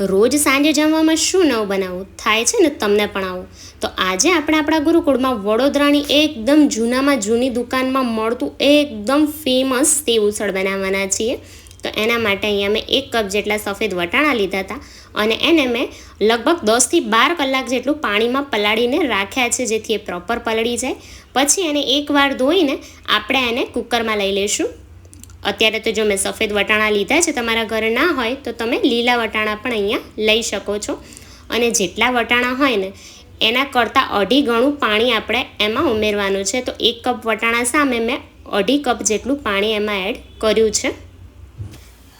રોજ સાંજે જમવામાં શું નવું બનાવવું થાય છે ને તમને પણ આવું. તો આજે આપણે આપણા ગુરુકુળમાં વડોદરાની એકદમ જૂનામાં જૂની દુકાનમાં મળતું એકદમ ફેમસ તે ઉસળ બનાવવાના છીએ. તો એના માટે અહીંયા મેં એક કપ જેટલા સફેદ વટાણા લીધા હતા અને એને મેં લગભગ દસથી બાર કલાક જેટલું પાણીમાં પલાળીને રાખ્યા છે જેથી એ પ્રોપર પલળી જાય. પછી એને એકવાર ધોઈને આપણે એને કુકરમાં લઈ લઈશું. અત્યારે તો જો મેં સફેદ વટાણા લીધા છે, તમારા ઘરે ના હોય તો તમે લીલા વટાણા પણ અહીંયા લઈ શકો છો. અને જેટલા વટાણા હોય ને, એના કરતાં અઢી ગણું પાણી આપણે એમાં ઉમેરવાનું છે. તો એક કપ વટાણા સામે મેં અઢી કપ જેટલું પાણી એમાં એડ કર્યું છે.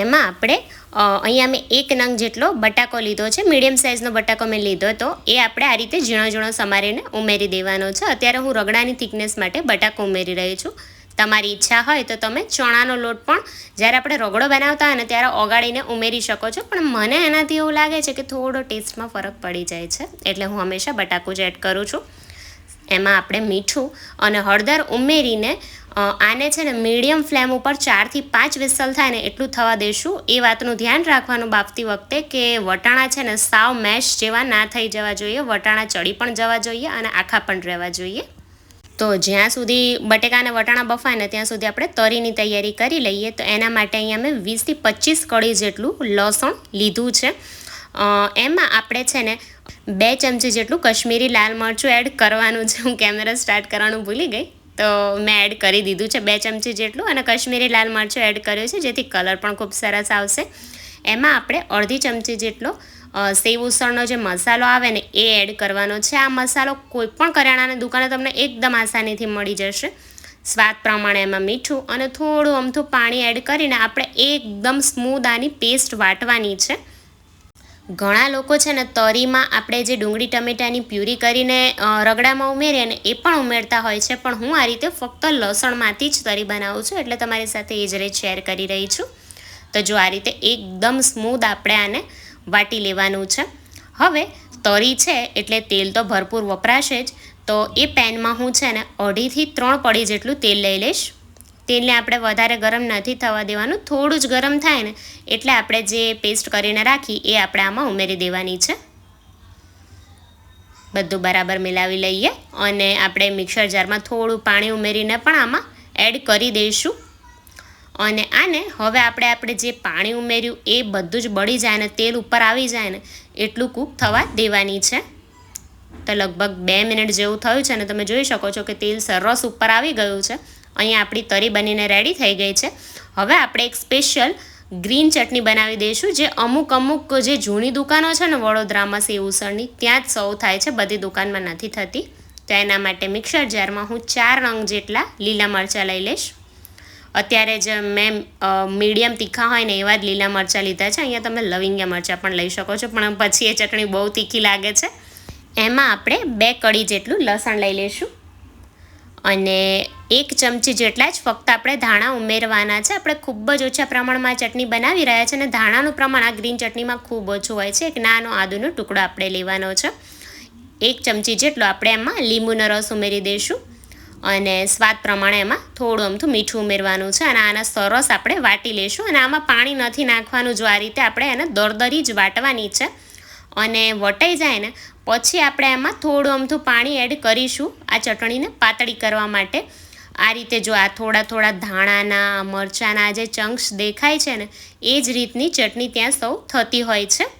એમાં આપણે અહીંયા મેં એક નંગ જેટલો બટાકો લીધો છે. મીડિયમ સાઇઝનો બટાકો મેં લીધો તો એ આપણે આ રીતે ઝીણો ઝીણો સમારીને ઉમેરી દેવાનો છે. અત્યારે હું રગડાની થિકનેસ માટે બટાકો ઉમેરી રહી છું. તમારી ઈચ્છા હોય તો તમે ચણાનો લોટ પણ જ્યારે આપણે રગડો બનાવતા હોય ને ત્યારે ઓગાળીને ઉમેરી શકો છો. પણ મને એનાથી એવું લાગે છે કે થોડો ટેસ્ટમાં ફરક પડી જાય છે. એટલે હું હંમેશા બટાકું જ એડ કરું છું. એમાં આપણે મીઠું અને હળદર ઉમેરીને આને છે ને મીડિયમ ફ્લેમ ઉપર ચારથી પાંચ વિસલ થાય ને એટલું થવા દેશું. એ વાતનું ધ્યાન રાખવાનું બાફતી વખતે કે વટાણા છે ને સાવ મેશ જેવા ના થઈ જવા જોઈએ. વટાણા ચડી પણ જવા જોઈએ અને આખા પણ રહેવા જોઈએ. તો જ્યાં સુધી બટેકા અને વટાણા બફાય ને ત્યાં સુધી આપણે તરીની તૈયારી કરી લઈએ. તો એના માટે અહીંયા મેં વીસથી પચીસ કળી જેટલું લસણ લીધું છે. એમાં આપણે છે ને બે ચમચી જેટલું કશ્મીરી લાલ મરચું એડ કરવાનું છે. હું કેમેરા સ્ટાર્ટ કરવાનું ભૂલી ગઈ. તો મેં એડ કરી દીધું છે બે ચમચી જેટલું અને કશ્મીરી લાલ મરચું એડ કર્યું છે જેથી કલર પણ ખૂબ સરસ આવશે. એમાં આપણે અડધી ચમચી જેટલો સેવ ઉસળનો જે મસાલો આવે ને એ એડ કરવાનો છે. આ મસાલો કોઈ પણ કરિયાણાની દુકાને તમને એકદમ આસાનીથી મળી જશે. સ્વાદ પ્રમાણે એમાં મીઠું અને થોડું અમથું પાણી એડ કરીને આપણે એકદમ સ્મૂધ આની પેસ્ટ વાટવાની છે. ઘણા લોકો છે ને તરીમાં આપણે જે ડુંગળી ટમેટાની પ્યુરી કરીને રગડામાં ઉમેરીએ ને એ પણ ઉમેરતા હોય છે. પણ હું આ રીતે ફક્ત લસણમાંથી જ તરી બનાવું છું. એટલે તમારી સાથે એ જ રીતે શેર કરી રહી છું. તો જો આ રીતે એકદમ સ્મૂધ આપણે આને વાટી લેવાનું છે. હવે તરી છે એટલે તેલ તો ભરપૂર વપરાશે જ. તો એ પેનમાં હું છે ને અઢીથી ત્રણ પડી જેટલું તેલ લઈ લઈશ. તેલને આપણે વધારે ગરમ નથી થવા દેવાનું, થોડું જ ગરમ થાય ને એટલે આપણે જે પેસ્ટ કરીને રાખી એ આપણે આમાં ઉમેરી દેવાની છે. બધું બરાબર મિલાવી લઈએ અને આપણે મિક્સર જારમાં થોડું પાણી ઉમેરીને પણ આમાં એડ કરી દઈશું. અને આને હવે આપણે આપણે જે પાણી ઉમેર્યું એ બધું જ બળી જાય ને તેલ ઉપર આવી જાય ને એટલું કૂક થવા દેવાની છે. તો લગભગ બે મિનિટ જેવું થયું છે ને તમે જોઈ શકો છો કે તેલ સરસ ઉપર આવી ગયું છે. અહીંયા આપણી તરી બનીને રેડી થઈ ગઈ છે. હવે આપણે એક સ્પેશિયલ ગ્રીન ચટણી બનાવી દઈશું જે અમુક અમુક જે જૂની દુકાનો છે ને વડોદરામાં સેવ ઉસળની ત્યાં જ સૌ થાય છે. બધી દુકાનમાં નથી થતી. તો એના માટે મિક્સર જારમાં હું ચાર રંગ જેટલા લીલા મરચાં લઈ લઈશ. અત્યારે જ મેં મીડિયમ તીખા હોય ને એવા જ લીલા મરચાં લીધા છે. અહીંયા તમે લવિંગ્યા મરચાં પણ લઈ શકો છો. પણ પછી એ ચટણી બહુ તીખી લાગે છે. એમાં આપણે બે કળી જેટલું લસણ લઈ લઈશું. અને એક ચમચી જેટલા જ ફક્ત આપણે ધાણા ઉમેરવાના છે. આપણે ખૂબ જ ઓછા પ્રમાણમાં ચટણી બનાવી રહ્યા છે અને ધાણાનું પ્રમાણ આ ગ્રીન ચટણીમાં ખૂબ ઓછું હોય છે. એક નાનો આદુનો ટુકડો આપણે લેવાનો છે. એક ચમચી જેટલો આપણે એમાં લીંબુનો રસ ઉમેરી દઈશું. અને સ્વાદ પ્રમાણે એમાં થોડું અમથું મીઠું ઉમેરવાનું છે અને આના સરસ આપણે વાટી લઈશું અને આમાં પાણી નથી નાખવાનું જો આ રીતે આપણે એને દરદરી જ વાટવાની છે. અને વટાઈ જાય ને પછી આપણે એમાં થોડું અમથું પાણી એડ કરીશું આ ચટણીને પાતળી કરવા માટે. આ રીતે જો આ થોડા થોડા ધાણાના, મરચાંના જે ચંક્સ દેખાય છે ને, એ જ રીતની ચટણી ત્યાં સૌ થતી હોય છે.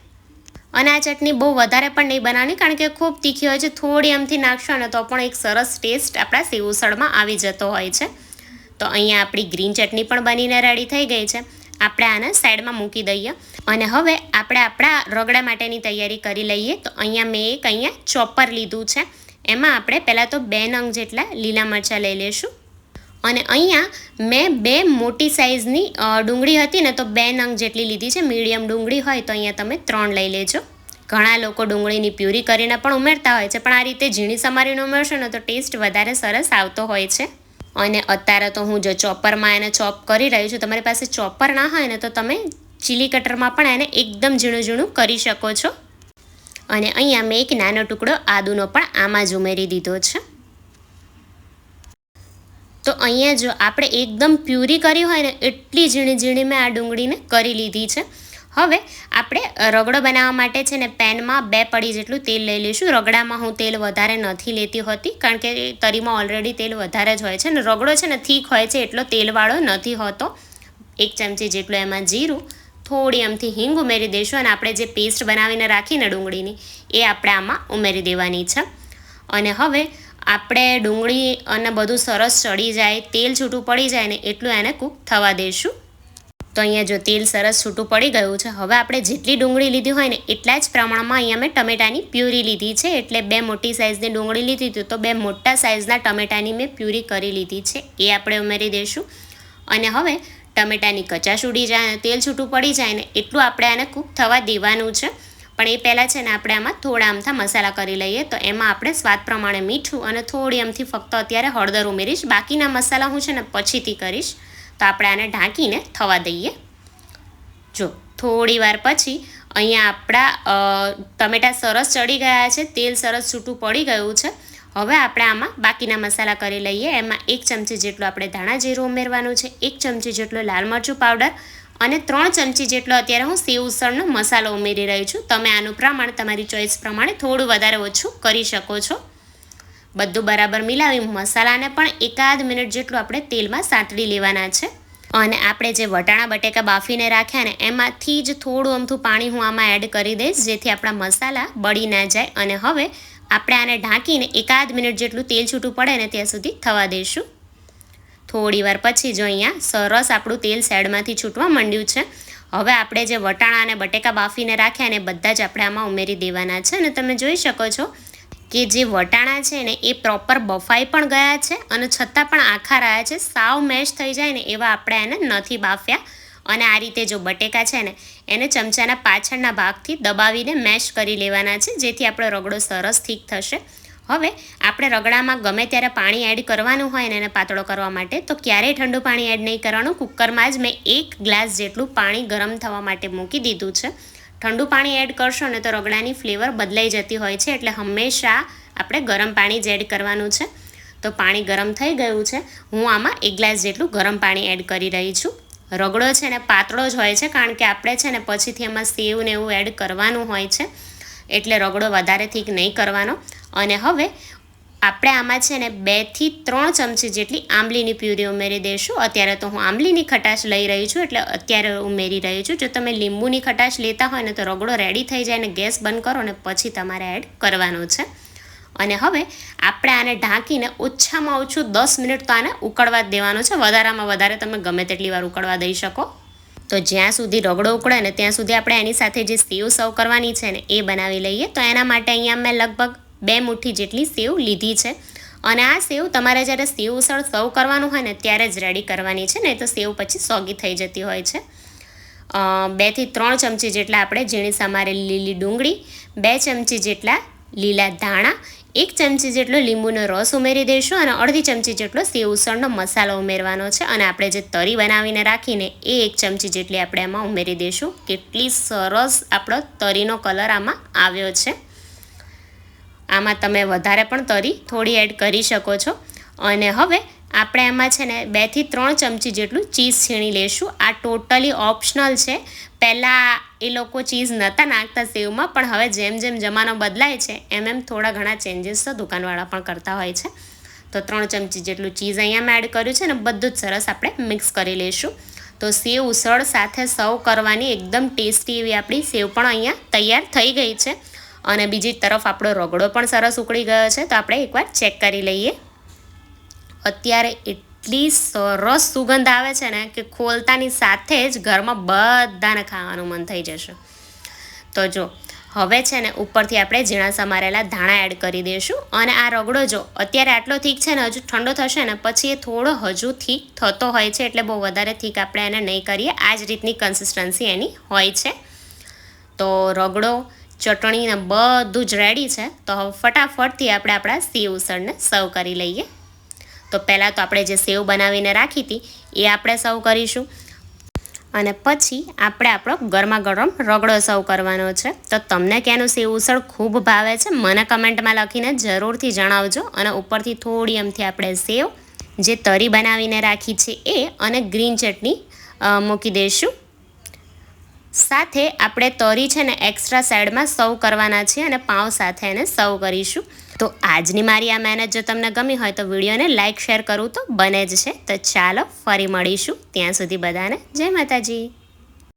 અને આ ચટણી બહુ વધારે પણ નહીં બનાવવાની કારણ કે ખૂબ તીખી હોય છે, થોડી એમથી નાખશો ને તો પણ એક સરસ ટેસ્ટ આપણા સેવ ઉસળમાં આવી જતો હોય છે. તો અહીંયા આપણી ગ્રીન ચટણી પણ બનીને રેડી થઈ ગઈ છે. આપણે આને સાઈડમાં મૂકી દઈએ અને હવે આપણે આપણા રગડા માટેની તૈયારી કરી લઈએ. તો અહીંયા મેં એક અહીંયા ચોપર લીધું છે. એમાં આપણે પહેલાં તો બે નંગ જેટલા લીલા મરચાં લઈ લઈશું. અને અહીંયા મેં બે મોટી સાઇઝની ડુંગળી હતી ને તો બે નંગ જેટલી લીધી છે. મીડિયમ ડુંગળી હોય તો અહીંયા તમે ત્રણ લઈ લેજો. ઘણા લોકો ડુંગળીની પ્યુરી કરીને પણ ઉમેરતા હોય છે, પણ આ રીતે ઝીણી સમારીને ઉમેરશો ને તો ટેસ્ટ વધારે સરસ આવતો હોય છે. અને અત્યારે તો હું જો ચોપરમાં એને ચોપ કરી રહી છું, તમારી પાસે ચોપર ના હોય ને તો તમે ચીલી કટરમાં પણ એને એકદમ ઝીણું ઝીણું કરી શકો છો. અને અહીંયા મેં એક નાનો ટુકડો આદુનો પણ આમાં જ ઉમેરી દીધો છે. અહીંયા જો આપણે એકદમ પ્યુરી કરી હોય ને, એટલી ઝીણી ઝીણી મેં આ ડુંગળીને કરી લીધી છે. હવે આપણે રગડો બનાવવા માટે છે ને, પેનમાં બે પડી જેટલું તેલ લઈ લઈશું. રગડામાં હું તેલ વધારે નથી લેતી હોતી, કારણ કે તરીમાં ઓલરેડી તેલ વધારે જ હોય છે ને. રગડો છે ને, થીક હોય છે એટલો તેલવાળો નથી હોતો. એક ચમચી જેટલું એમાં જીરું, થોડી આમથી હિંગ ઉમેરી દઈશું અને આપણે જે પેસ્ટ બનાવીને રાખીને ડુંગળીની, એ આપણે આમાં ઉમેરી દેવાની છે. અને હવે આપણે ડુંગળી અને બધું સરસ ચડી જાય, તેલ છૂટું પડી જાય ને એટલું એને કૂક થવા દઈશું તો અહીંયા જો તેલ સરસ છૂટું પડી ગયું છે, હવે આપણે જેટલી ડુંગળી લીધી હોય ને એટલા જ પ્રમાણમાં અહીંયા મેં ટમેટાની પ્યુરી લીધી છે, એટલે બે મોટી સાઇઝની ડુંગળી લીધી હતી તો બે મોટા સાઇઝના ટમેટાની મેં પ્યુરી કરી લીધી છે, એ આપણે ઉમેરી દઈશું અને હવે ટમેટાની કચાશ ઉડી જાય, તેલ છૂટું પડી જાય ને એટલું આપણે આને કૂક થવા દેવાનું છે. પણ એ પહેલાં છે ને આપણે આમાં થોડા આમથા મસાલા કરી લઈએ. તો એમાં આપણે સ્વાદ પ્રમાણે મીઠું અને થોડી આમથી ફક્ત અત્યારે હળદર ઉમેરીશ. બાકીના મસાલા હું છે ને પછીથી કરીશ. તો આપણે આને ઢાંકીને થવા દઈએ. જો, થોડી વાર પછી અહીંયા આપણા ટમેટા સરસ ચડી ગયા છે. તેલ સરસ છૂટું પડી ગયું છે. હવે આપણે આમાં બાકીના મસાલા કરી લઈએ. એમાં એક ચમચી જેટલું આપણે ધાણા જીરું ઉમેરવાનું છે. એક ચમચી જેટલો લાલ મરચું પાવડર. અને ત્રણ ચમચી જેટલો અત્યારે હું સેવ ઉસળનો મસાલો ઉમેરી રહી છું. તમે આનું પ્રમાણ, તમારી ચોઈસ પ્રમાણે થોડું વધારે ઓછું કરી શકો છો. બધું બરાબર મિલાવી મસાલાને પણ એકાદ મિનિટ જેટલું આપણે તેલમાં સાંતળી લેવાના છે. અને આપણે જે વટાણા, બટેકા બાફીને રાખ્યા ને, એમાંથી જ થોડું અમથું પાણી હું આમાં એડ કરી દઈશ, જેથી આપણા મસાલા બળી ના જાય. અને હવે આપણે આને ઢાંકીને એકાદ મિનિટ જેટલું તેલ છૂટું પડે ને ત્યાં સુધી થવા દઈશું. થોડી વાર પછી જો અહીંયા સરસ આપણું તેલ સાઈડમાંથી છૂટવા માંડ્યું છે. હવે આપણે જે વટાણા અને બટેકા બાફીને રાખ્યા ને બધા જ આપણે આમાં ઉમેરી દેવાના છે અને તમે જોઈ શકો છો કે જે વટાણા છે ને એ પ્રોપર બફાઈ પણ ગયા છે અને છતાં પણ આખા રહ્યા છે. સાવ મેશ થઈ જાય ને એવા આપણે એને નથી બાફ્યા. અને આ રીતે જો બટેકા છે ને એને ચમચાના પાછળના ભાગથી દબાવીને મેશ કરી લેવાના છે જેથી આપણો રગડો સરસ ઠીક થશે. હવે આપણે રગડામાં ગમે ત્યારે પાણી એડ કરવાનું હોય ને એને પાતળો કરવા માટે, તો ક્યારેય ઠંડુ પાણી એડ નહીં કરવાનું. કુકરમાં જ મેં એક ગ્લાસ જેટલું પાણી ગરમ થવા માટે મૂકી દીધું છે. ઠંડુ પાણી એડ કરશો ને તો રગડાની ફ્લેવર બદલાઈ જતી હોય છે, એટલે હંમેશા આપણે ગરમ પાણી જ એડ કરવાનું છે. તો પાણી ગરમ થઈ ગયું છે. હું આમાં એક ગ્લાસ જેટલું ગરમ પાણી એડ કરી રહી છું. રગડો છે ને પાતળો જ હોય છે, કારણ કે આપણે છે ને પછીથી એમાં સેવ ને એવું એડ કરવાનું હોય છે. એટલે રગડો વધારે થીક નહીં કરવાનો. અને હવે આપણે આમાં છે ને બેથી ત્રણ ચમચી જેટલી આંબલીની પ્યુરી ઉમેરી દઈશું. અત્યારે તો હું આંબલીની ખટાશ લઈ રહી છું, એટલે અત્યારે ઉમેરી રહી છું. જો તમે લીંબુની ખટાશ લેતા હોય ને તો રગડો રેડી થઈ જાય ને ગેસ બંધ કરો ને પછી તમારે એડ કરવાનો છે. અને હવે આપણે આને ઢાંકીને ઓછામાં ઓછું દસ મિનિટ તો આને ઉકળવા જ દેવાનો છે. વધારામાં વધારે તમે ગમે તેટલી વાર ઉકળવા દઈ શકો. તો જ્યાં સુધી રગડો ઉકળે ને ત્યાં સુધી આપણે એની સાથે જે સેવ સર્વ કરવાની છે ને એ બનાવી લઈએ. તો એના માટે અહીંયા મેં લગભગ બે મુઠ્ઠી જેટલી સેવ લીધી છે. અને આ સેવ તમારે જ્યારે સેવ ઉસળ સર્વ કરવાનું હોય ને ત્યારે જ રેડી કરવાની છે ને તો સેવ પછી સોગી થઈ જતી હોય છે. બેથી ત્રણ ચમચી જેટલા આપણે ઝીણી સમારેલી લીલી ડુંગળી, બે ચમચી જેટલા લીલા ધાણા, એક ચમચી જેટલો લીંબુનો રસ ઉમેરી દઈશું અને અડધી ચમચી જેટલો સેવ ઉસળનો મસાલો ઉમેરવાનો છે. અને આપણે જે તરી બનાવીને રાખીને એ એક ચમચી જેટલી આપણે એમાં ઉમેરી દઈશું. કેટલી સરસ આપણો તરીનો કલર આમાં આવ્યો છે. આમાં તમે વધારે પણ તરી થોડી એડ કરી શકો છો. અને હવે આપણે એમાં છે ને બેથી ત્રણ ચમચી જેટલું ચીઝ છીણી લેશું. આ ટોટલી ઓપ્શનલ છે. પહેલાં એ લોકો ચીઝ નહોતા નાખતા સેવમાં, પણ હવે જેમ જેમ જમાનો બદલાય છે, એમ એમ થોડા ઘણા ચેન્જીસ તો દુકાનવાળા પણ કરતા હોય છે. તો ત્રણ ચમચી જેટલું ચીઝ અહીંયા મેં એડ કર્યું છે ને, બધું જ સરસ આપણે મિક્સ કરી લઈશું તો સેવ ઉસળ સાથે સર્વ કરવાની એકદમ ટેસ્ટી એવી આપણી સેવ પણ અહીંયા તૈયાર થઈ ગઈ છે. અને બીજી તરફ આપણો રગડો પણ સરસ ઉકળી ગયો છે, તો આપણે એકવાર ચેક કરી લઈએ. અત્યારે એટલી સરસ સુગંધ આવે છે ને કે ખોલતાની સાથે જ ઘરમાં બધાને ખાવાનું મન થઈ જશે. તો જો, હવે છે ને ઉપરથી આપણે ઝીણા સમારેલા ધાણા એડ કરી દઈશું. અને આ રગડો જો અત્યારે આટલો થીક છે ને, હજુ ઠંડો થશે ને, પછી એ થોડો હજુ થીક થતો હોય છે, એટલે બહુ વધારે થીક આપણે એને નહીં કરીએ. આ જ રીતની કન્સિસ્ટન્સી એની હોય છે. તો રગડો ચટણીને બધું જ રેડી છે. તો હવે ફટાફટથી આપણે આપણા સેવ ઉસળને સર્વ કરી લઈએ. તો પહેલાં તો આપણે જે સેવ બનાવીને રાખી હતી, એ આપણે સર્વ કરીશું. અને પછી આપણે આપણો ગરમા ગરમ રગડો સર્વ કરવાનો છે. તો તમને ક્યાંનું સેવ ઉસળ ખૂબ ભાવે છે, મને કમેન્ટમાં લખીને જરૂરથી જણાવજો. અને ઉપરથી થોડી એમથી આપણે સેવ જે તરી બનાવીને રાખી છે એ, અને ગ્રીન ચટણી મૂકી દઈશું. સાથે આપણે તરી છે ને એક્સ્ટ્રા સાઈડમાં સર્વ કરવાના છીએ અને પાઉં સાથે એને સર્વ કરીશું. તો આજની મારી આ મહેનત જો તમને ગમી હોય તો વિડીયોને લાઇક શેર કરવું તો બને જ છે. તો ચાલો ફરી મળીશું ત્યાં સુધી બધાને જય માતાજી.